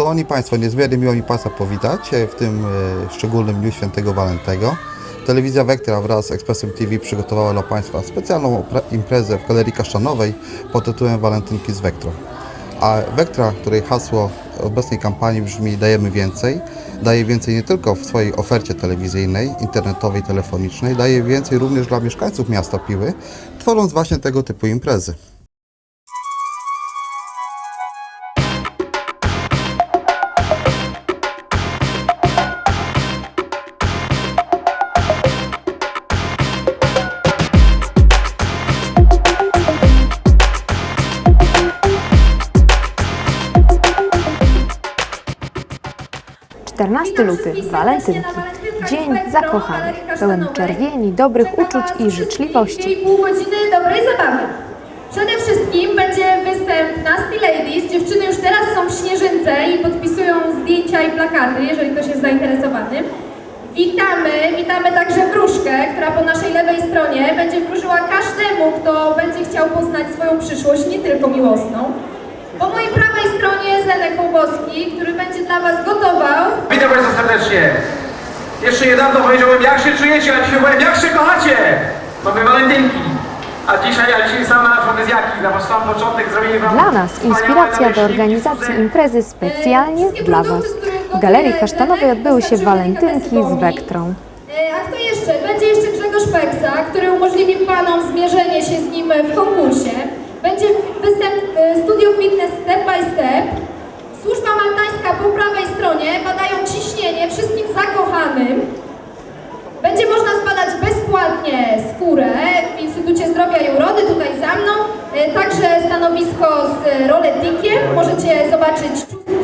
Szanowni Państwo, niezmiernie miło mi Państwa powitać e, w tym e, szczególnym dniu świętego Walentego. Telewizja Wektra wraz z Expressem TV przygotowała dla Państwa specjalną imprezę w Galerii Kasztanowej pod tytułem Walentynki z Wektrą. A Wektra, której hasło obecnej kampanii brzmi Dajemy więcej, daje więcej nie tylko w swojej ofercie telewizyjnej, internetowej, telefonicznej, daje więcej również dla mieszkańców miasta Piły, tworząc właśnie tego typu imprezy. Czternasty luty, walentynki. Dzień zakochanych, pełen czerwieni, dobrych uczuć i życzliwości. Pół godziny dobrej zabawy. Przede wszystkim będzie występ Nasty Ladies. Dziewczyny już teraz są w śnieżynce i podpisują zdjęcia i plakaty, jeżeli ktoś jest zainteresowany. Witamy, witamy także wróżkę, która po naszej lewej stronie będzie wróżyła każdemu, kto będzie chciał poznać swoją przyszłość, nie tylko miłosną. Po mojej prawej stronie Zenek Kołbowski, który będzie dla Was gotował Witam Państwa serdecznie. Jeszcze niedawno powiedziałem jak się czujecie, a dzisiaj powiem jak się kochacie. Mamy walentynki. A dzisiaj, a dzisiaj same afrodyzjaki. Na sam początek zrobili Wam Dla nas inspiracja do organizacji imprezy specjalnie dla Was. W Galerii Kasztanowej odbyły się walentynki z Wektrą. E, A kto jeszcze? Będzie jeszcze Grzegorz Peksa, który umożliwi Panom zmierzenie się z nim w konkursie. Będzie występ e, Studio Fitness Step by Step. Służba maltańska po prawej stronie badają ciśnienie wszystkim zakochanym. Będzie można zbadać bezpłatnie skórę w Instytucie Zdrowia i Urody, tutaj za mną. E, Także stanowisko z roletikiem. Możecie zobaczyć,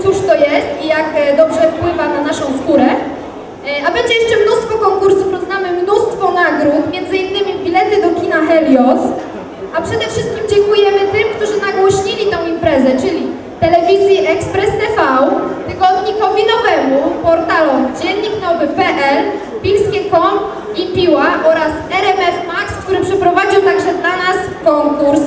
cóż to jest i jak e, dobrze wpływa na naszą skórę. A będzie jeszcze mnóstwo konkursów, rozdamy mnóstwo nagród, między innymi bilety do kina Helios. A przede wszystkim dziękujemy tym, którzy nagłośnili tą imprezę, czyli telewizji Express TV, tygodnikowi nowemu, portalom dzienniknowy.pl, pilskie.com i Piła oraz RMF Max, który przeprowadził także dla nas konkurs.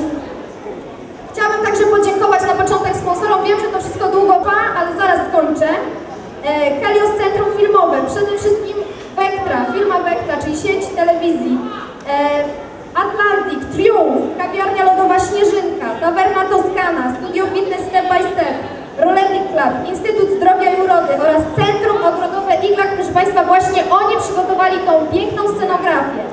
Chciałabym także podziękować na początek sponsorom. Wiem, że to wszystko długo trwa, ale zaraz skończę. E, Helios Centrum Filmowe, przede wszystkim Vectra, firma Vectra, czyli sieć telewizji. Atlantic, Triumph, kawiarnia lodowa Śnieżynka, Tawerna Toskana, Studio Fitness Step by Step, Roletic Club, Instytut Zdrowia i Urody oraz Centrum Ogrodowe Iglak. Proszę Państwa, właśnie oni przygotowali tą piękną scenografię.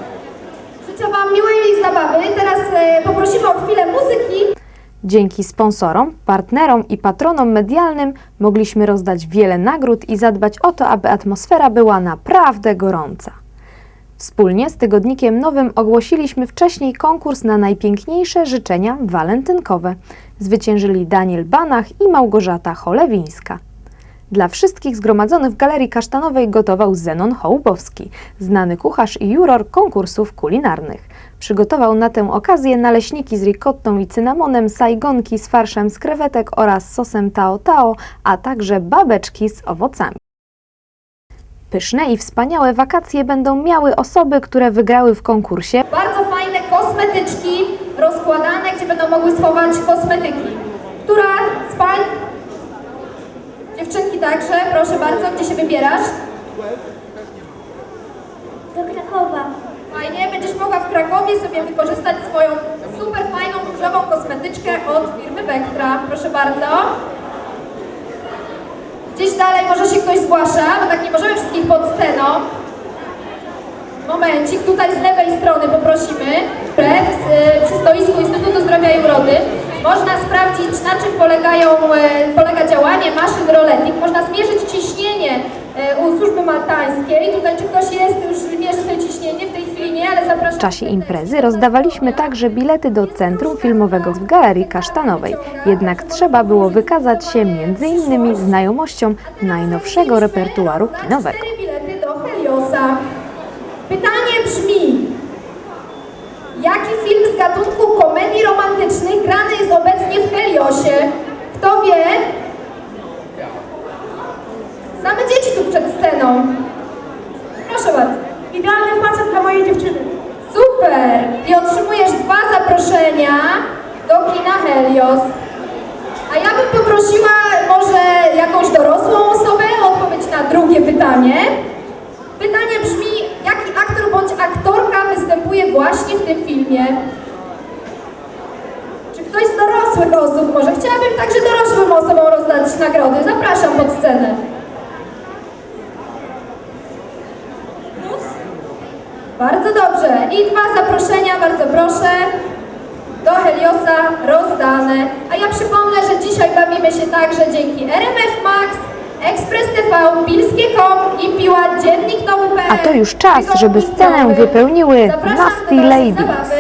Życzę Wam miłej zabawy. Teraz e, poprosimy o chwilę muzyki. Dzięki sponsorom, partnerom i patronom medialnym mogliśmy rozdać wiele nagród i zadbać o to, aby atmosfera była naprawdę gorąca. Wspólnie z tygodnikiem nowym ogłosiliśmy wcześniej konkurs na najpiękniejsze życzenia walentynkowe. Zwyciężyli Daniel Banach i Małgorzata Cholewińska. Dla wszystkich zgromadzonych w Galerii Kasztanowej gotował Zenon Hołbowski, znany kucharz i juror konkursów kulinarnych. Przygotował na tę okazję naleśniki z ricottą i cynamonem, sajgonki z farszem z krewetek oraz sosem tao tao, a także babeczki z owocami. Pyszne i wspaniałe wakacje będą miały osoby, które wygrały w konkursie Bardzo fajne kosmetyczki rozkładane, gdzie będą mogły schować kosmetyki. Która z pań? Dziewczynki także, proszę bardzo, gdzie się wybierasz? Do Krakowa. Fajnie, będziesz mogła w Krakowie sobie wykorzystać swoją super fajną różową kosmetyczkę od firmy Vectra. Proszę bardzo. Gdzieś dalej może się ktoś zgłasza, bo tak nie możemy wszystkich pod sceną. Momencik, tutaj z lewej strony poprosimy. Przed, y, przy stoisku Instytutu Zdrowia i Urody. Można sprawdzić, na czym polegają, e, polega działanie maszyn Roletik. Można zmierzyć ciśnienie e, u służby maltańskiej. Tutaj czy ktoś jest, już mierzy sobie ciśnienie, nie, ale zapraszam. W czasie imprezy rozdawaliśmy także bilety do Centrum Filmowego w Galerii Kasztanowej. Jednak trzeba było wykazać się innymi znajomością najnowszego repertuaru kinowego. Bilety do Heliosa. Pytanie brzmi, jaki film z gatunku komedii romantycznych grany jest obecnie w Heliosie? Kto wie? Same dzieci tu przed sceną. Proszę bardzo. Idealny facet dla mojej dziewczyny. Super! I otrzymujesz dwa zaproszenia do kina Helios. A ja bym poprosiła może jakąś dorosłą osobę o odpowiedź na drugie pytanie. Pytanie brzmi, jaki aktor bądź aktorka występuje właśnie w tym filmie? Czy ktoś z dorosłych osób może? Chciałabym także dorosłym osobom rozdać nagrody. Zapraszam pod scenę. Bardzo dobrze. I dwa zaproszenia, bardzo proszę. Do Heliosa rozdane. A ja przypomnę, że dzisiaj bawimy się także dzięki RMF Max, Express TV, Pilskie.com i Piła Dziennik Nowy.pl. A to już czas, żeby scenę wypełniły Nasty Ladies.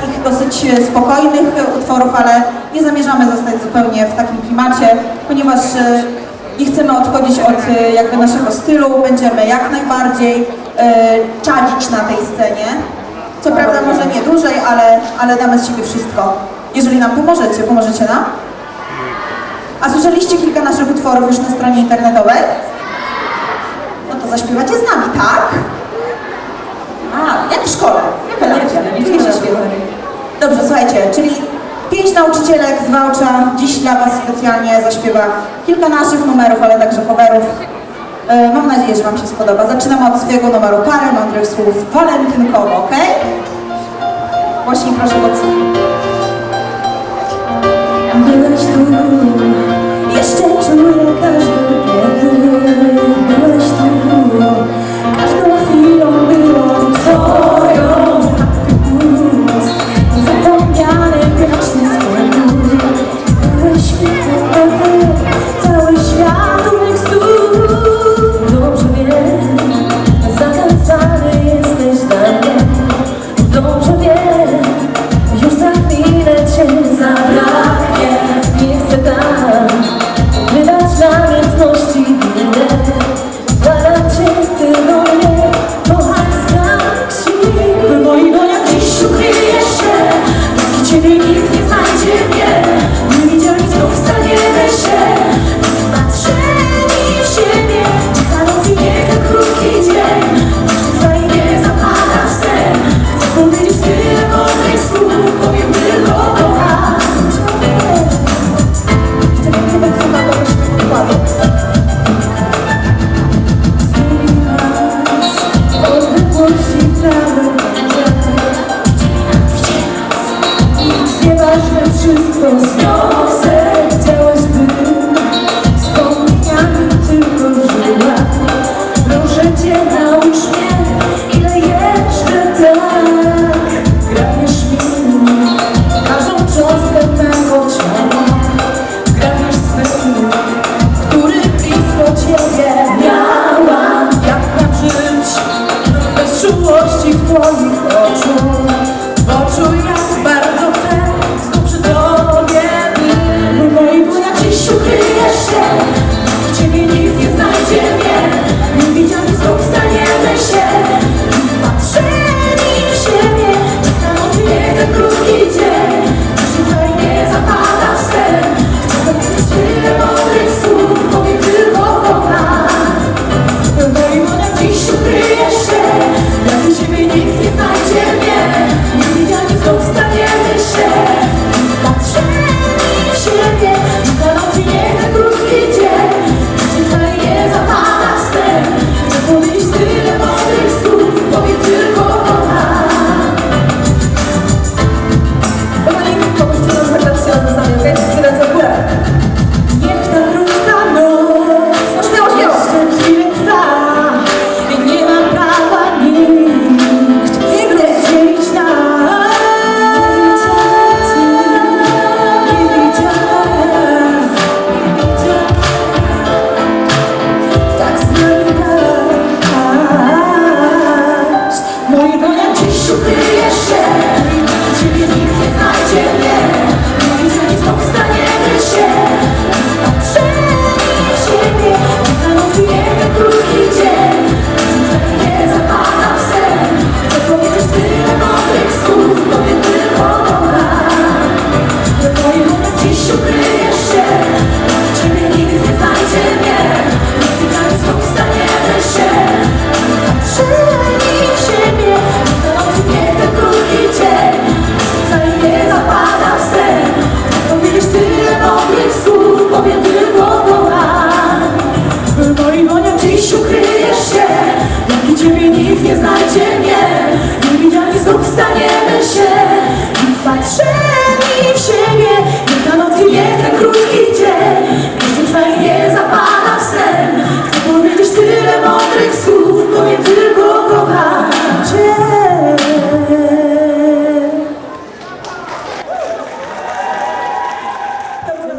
Takich dosyć e, spokojnych utworów, ale nie zamierzamy zostać zupełnie w takim klimacie, ponieważ e, nie chcemy odchodzić od e, jakby naszego stylu, będziemy jak najbardziej czadzić na tej scenie. Co prawda może nie dłużej, ale, ale damy z siebie wszystko. Jeżeli nam pomożecie, pomożecie nam? A słyszeliście kilka naszych utworów już na stronie internetowej? No to zaśpiewacie z nami, tak? A, jak w szkole. Rewelacja. Czuję się świetnie. Dobrze, słuchajcie, czyli pięć nauczycielek z Wałcza dziś dla Was specjalnie zaśpiewa kilka naszych numerów, ale także coverów. E, Mam nadzieję, że Wam się spodoba. Zaczynamy od swojego numeru parę mądrych słów walentynkowo, ok? Głośniej proszę mocniej. Byłeś tu,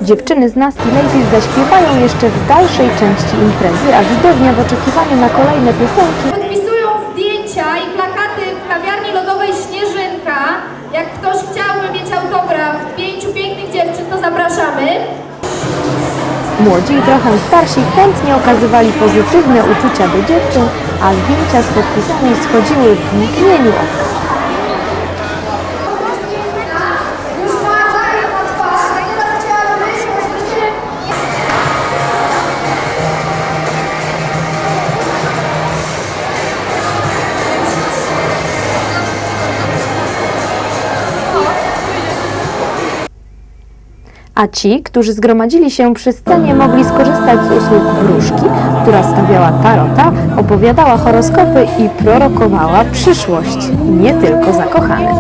Dziewczyny z Nasty Ladies zaśpiewają jeszcze w dalszej części imprezy, a widownia w oczekiwaniu na kolejne piosenki Podpisują zdjęcia i plakaty w kawiarni lodowej Śnieżynka. Jak ktoś chciałby mieć autograf pięciu pięknych dziewczyn, to zapraszamy. Młodzi i trochę starsi chętnie okazywali pozytywne uczucia do dziewczyn, a zdjęcia z podpisami schodziły w mgnieniu oka. A ci, którzy zgromadzili się przy scenie, mogli skorzystać z usług wróżki, która stawiała tarota, opowiadała horoskopy i prorokowała przyszłość, nie tylko zakochanym.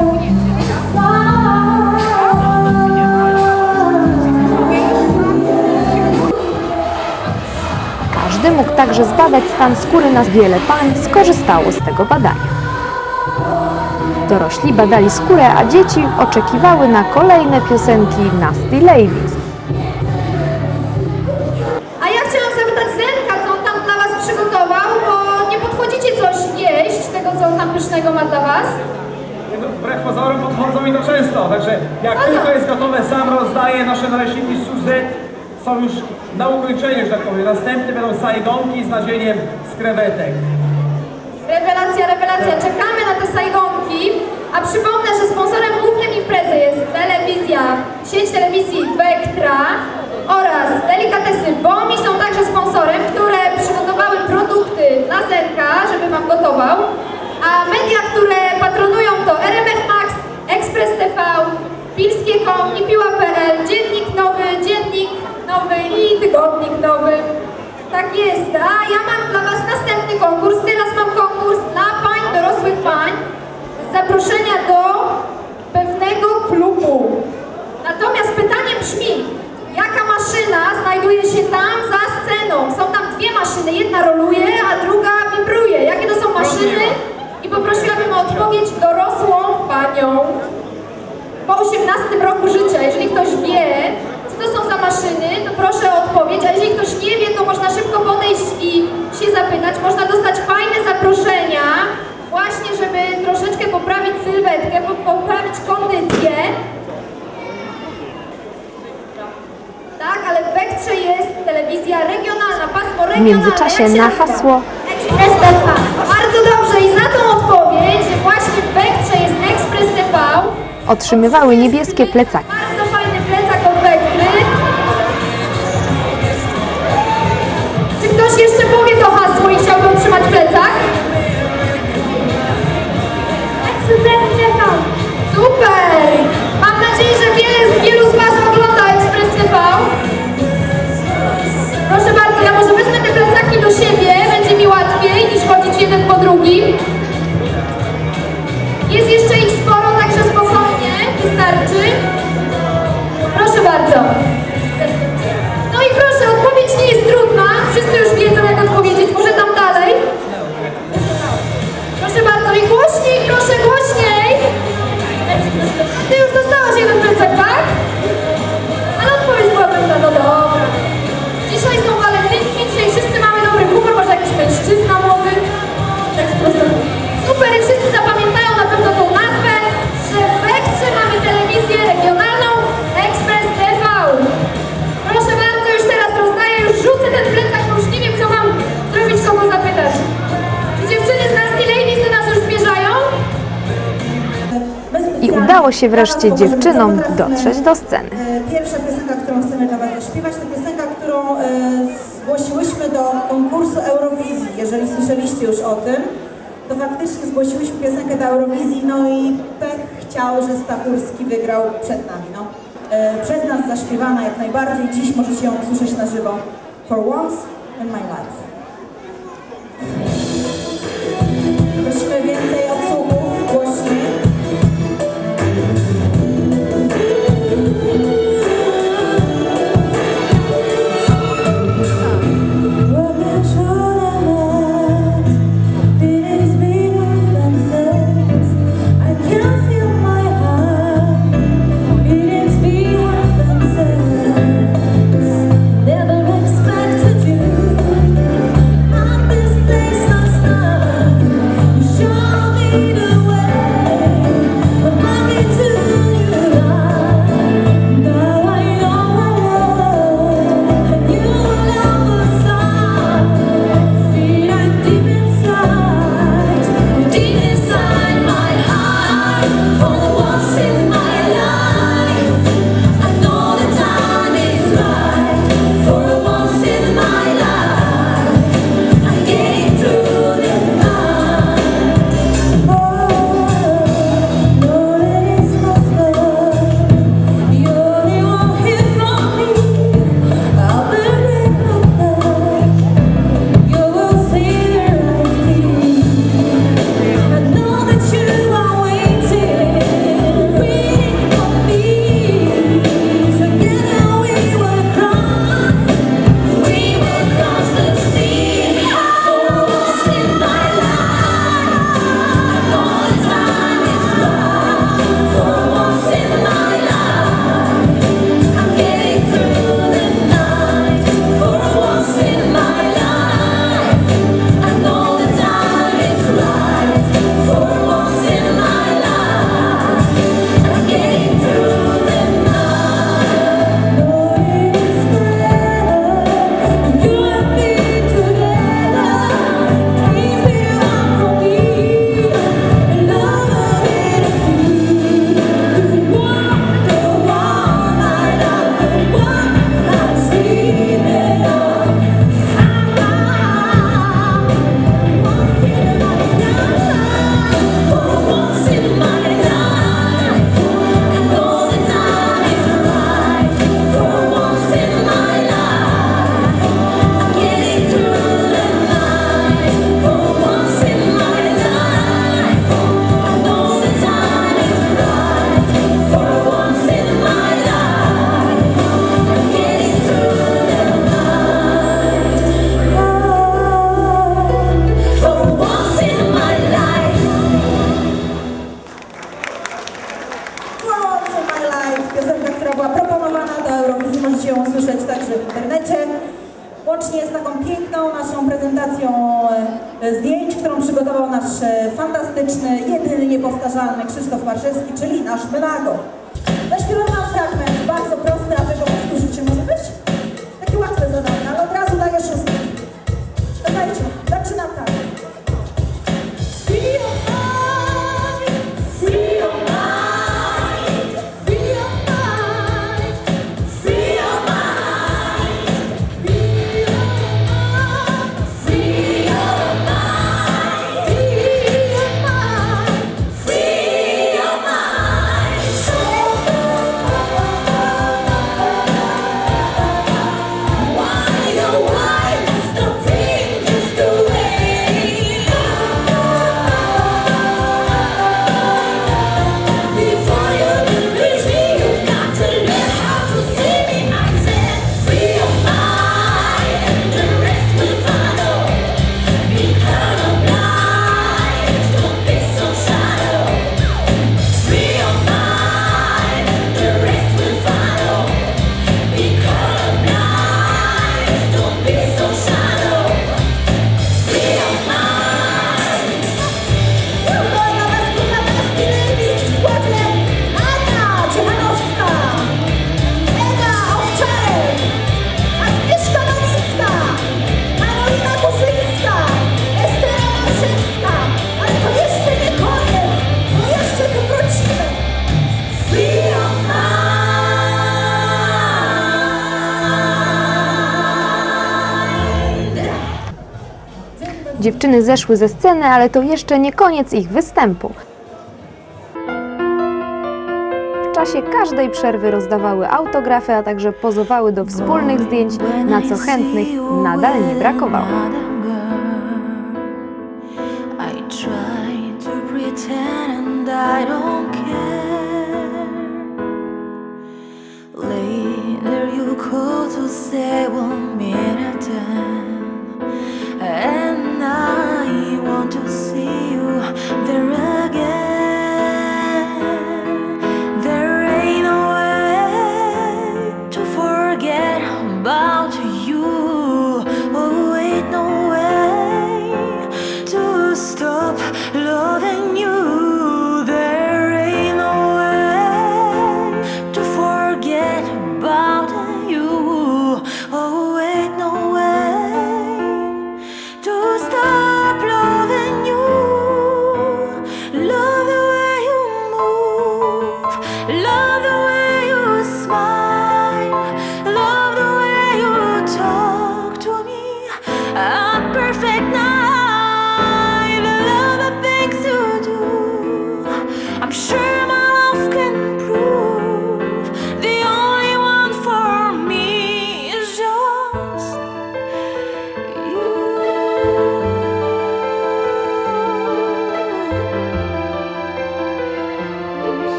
Każdy mógł także zbadać stan skóry na wiele pań skorzystało z tego badania. Dorośli badali skórę, a dzieci oczekiwały na kolejne piosenki Nasty Ladies. A ja chciałam zapytać Zenka, co on tam dla Was przygotował, bo nie podchodzicie coś jeść, tego co on tam pysznego ma dla Was. Wbrew pozorom podchodzą mi to często, także jak tylko jest gotowe, sam rozdaję. Nasze naleśniki z Suzy są już na ukończeniu, że tak powiem. Następne będą sajgonki z nadzieniem z krewetek. Rewelacja, rewelacja, czekamy sajgonki. A przypomnę, że sponsorem głównym imprezy jest telewizja, sieć telewizji Vectra oraz Delikatesy Bomi są także sponsorem, które przygotowały produkty na Zenka, żeby Wam gotował. A media, które patronują to RMF Max, Express TV, Pilskie.com, Nipiła.pl, Dziennik Nowy, Dziennik Nowy i Tygodnik Nowy. Tak jest, a ja mam dla Was następny konkurs. Teraz mam konkurs dla pań, dorosłych pań. Zaproszenia do pewnego klubu. Natomiast pytanie brzmi, jaka maszyna znajduje się tam za sceną? Są tam dwie maszyny, jedna roluje, a druga wibruje. Jakie to są maszyny? I poprosiłabym o odpowiedź dorosłą panią po 18 roku życia, jeżeli ktoś wie, co to są za maszyny, to proszę o odpowiedź, a jeżeli ktoś nie wie, to można szybko podejść i się zapytać. Można dostać fajne zaproszenia, właśnie żeby troszeczkę poprawić sylwetkę, po- poprawić kondycję. Tak, ale w Wektrze jest telewizja regionalna, pasmo W międzyczasie na hasło Ekspres TV. Bardzo dobrze i za tą odpowiedź właśnie w Wektrze jest Ekspres TV. otrzymywały niebieskie plecaki. Udało się wreszcie dziewczynom dotrzeć do sceny. E, Pierwsza piosenka, którą chcemy dla Was zaśpiewać, to piosenka, którą e, zgłosiłyśmy do konkursu Eurowizji. Jeżeli słyszeliście już o tym, to faktycznie zgłosiłyśmy piosenkę do Eurowizji, no i pech chciał, że Stachurski wygrał przed nami. No. E, Przez nas zaśpiewana jak najbardziej. Dziś możecie ją usłyszeć na żywo. For once in my life. Dziewczyny zeszły ze sceny, ale to jeszcze nie koniec ich występu. W czasie każdej przerwy rozdawały autografy, a także pozowały do wspólnych zdjęć, na co chętnych nadal nie brakowało. And I want to see you there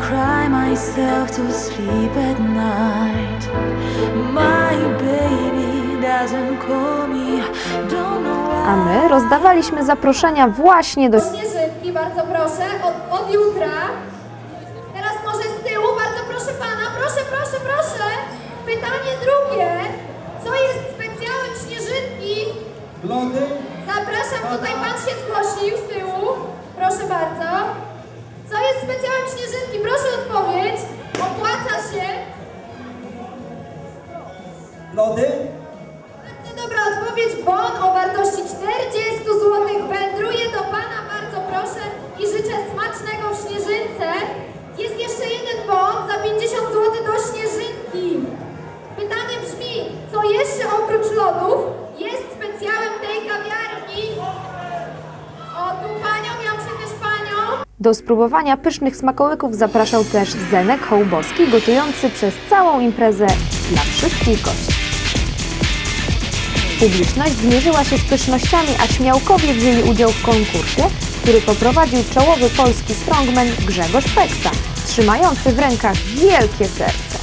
cry myself to sleep at night. My baby doesn't call me, don't know why. A my rozdawaliśmy zaproszenia właśnie do Śnieżynki, bardzo proszę, od, od jutra. Teraz może z tyłu, bardzo proszę pana, proszę, proszę, proszę. Pytanie drugie. Co jest specjałem śnieżynki? Lody? Zapraszam, tutaj pan się zgłosił z tyłu. Proszę bardzo. Co jest specjałem śnieżynki? Proszę odpowiedź. Opłaca się. Lody? Bardzo dobra odpowiedź. Bon o wartości 40 zł wędruje do Pana, bardzo proszę i życzę smacznego w Śnieżynce. Jest jeszcze jeden bon za 50 zł do Śnieżynki. Pytanie brzmi, co jeszcze oprócz lodów Do spróbowania pysznych smakołyków zapraszał też Zenek Hołbowski, gotujący przez całą imprezę dla wszystkich gości. Publiczność zmierzyła się z pysznościami, a śmiałkowie wzięli udział w konkursie, który poprowadził czołowy polski strongman Grzegorz Peksa, trzymający w rękach wielkie serce.